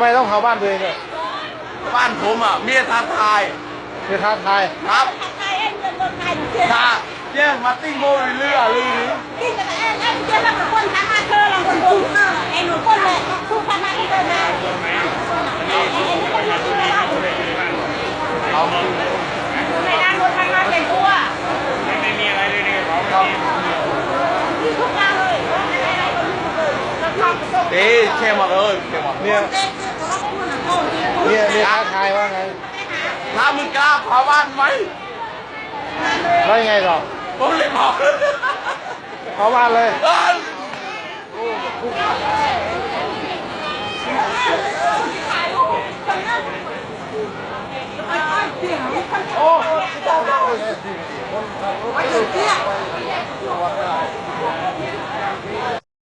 ไมต้องเผาบ้านตัวเองเนี่ยบ้านผมอะเมียท้าทายคือท้าทาย ครับใครเองเงินรถใครหนูเชื่อถ้าแย่งมาติ้งโบยเรือลือนี้ กินกับเองเองเชื่อแล้วคนทำมาเธอเราคนดูไอ้หนูคนเลยทุกทำมาที่เธอมาไอ้ไอ้นี่ก็ยังชื่อเรา เอา ในด้านรถทางมาเป็นตัว ไม่มีอะไรเลยเนี่ยของ เอา ที่ทุกอย่างเลยอะไรอะไรก็มีหมดเลยแล้ว ทำส่งเอ๊ะเข้มหมดเลยเข้มหมดเนี่ยเด็กเขาก็พูดนะโอ้ยเนี่ยเนี่ยท้าทายว่าไงถ้ามึงกล้าเผาบ้านไหมแล้วยังไงต่อผมเลยบอกเลยเผาบ้านเลยเอ้ยโอ้ไอ้เจี๊ยบ